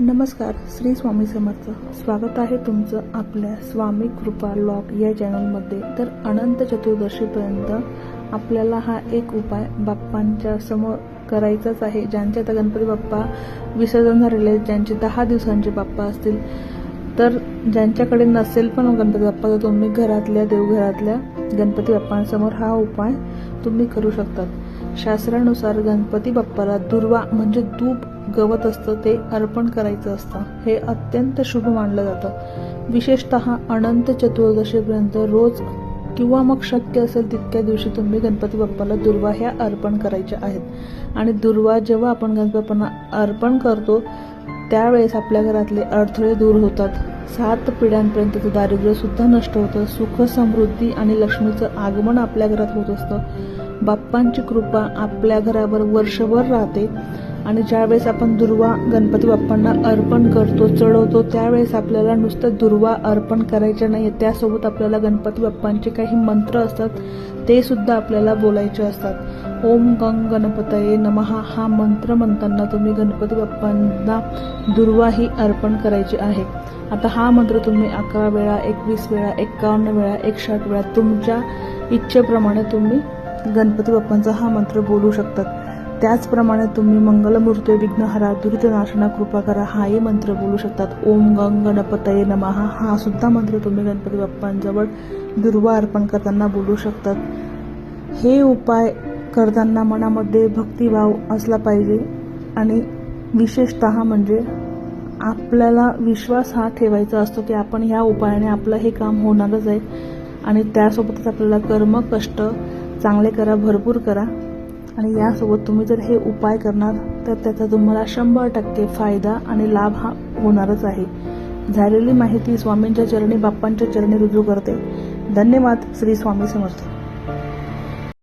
नमस्कार श्री स्वामी समर्थ. स्वागत आहे तुमचं आपल्या स्वामी कृपा लॉग या चॅनलमध्ये. तर अनंत चतुर्दशीपर्यंत आपल्याला हा एक उपाय बाप्पांच्या समोर करायचाच आहे. ज्यांच्या आता गणपती बाप्पा विसर्जन झालेले आहेत ज्यांचे दहा दिवसांचे बाप्पा असतील तर ज्यांच्याकडे नसेल पण गणपती बाप्पा तर तुम्ही घरातल्या देवघरातल्या गणपती बाप्पांसमोर हा उपाय तुम्ही करू शकतात. शास्त्रानुसार गणपती बाप्पाला दुर्वा म्हणजे दूब गवत असतं ते अर्पण करायचं असतं. हे अत्यंत शुभ मानलं जातं. विशेषत अनंत चतुर्दशीपर्यंत रोज किंवा मग शक्य असेल तितक्या दिवशी तुम्ही गणपती बाप्पाला दुर्वा ह्या अर्पण करायच्या आहेत. आणि दुर्वा जेव्हा आपण गणपती बाप्पांना अर्पण करतो त्यावेळेस आपल्या घरातले अडथळे दूर होतात. सात पिढ्यांपर्यंतचं दारिद्र्य सुद्धा नष्ट होतं. सुख समृद्धी आणि लक्ष्मीचं आगमन आपल्या घरात होत असतं. बाप्पांची कृपा आपल्या घरावर वर्षभर राहते आणि ज्यावेळेस आपण दुर्वा गणपती बाप्पांना अर्पण करतो चढवतो त्यावेळेस आपल्याला नुसतं दुर्वा अर्पण करायचे नाही त्यासोबत आपल्याला गणपती बाप्पांचे काही मंत्र असतात ते सुद्धा आपल्याला बोलायचे असतात. ओम गंग गणपतये नमहा. हा मंत्र म्हणताना तुम्ही गणपती बाप्पांना दुर्वा ही अर्पण करायची आहे. आता हा मंत्र तुम्ही अकरा वेळा एकवीस वेळा एक्कावन्न वेळा एकशे वेळा तुमच्या इच्छेप्रमाणे तुम्ही गणपती बाप्पांचा हा मंत्र बोलू शकतात. त्याचप्रमाणे तुम्ही मंगलमूर्ती विघ्नहरा दुरितनाशना कृपा करा हाही मंत्र बोलू शकतात. ओम गंग गणपतये नमहा. हा सुद्धा मंत्र तुम्ही गणपती बाप्पांजवळ दुर्वा अर्पण करताना बोलू शकतात. हे उपाय करताना मनामध्ये भक्तिभाव असला पाहिजे आणि विशेषत म्हणजे आपल्याला विश्वास हा ठेवायचा असतो की आपण ह्या उपायाने आपलं हे काम होणारच आहे आणि त्यासोबतच आपल्याला कर्म कष्ट चांगले करा भरपूर करा. आणि यासोबत तुम्ही जर हे उपाय करणार तर त्याचा तुम्हाला शंभर टक्के फायदा आणि लाभ हा होणारच आहे. झालेली माहिती स्वामींच्या चरणी बाप्पांच्या चरणी रुजू करते. धन्यवाद श्री स्वामी समर्थ.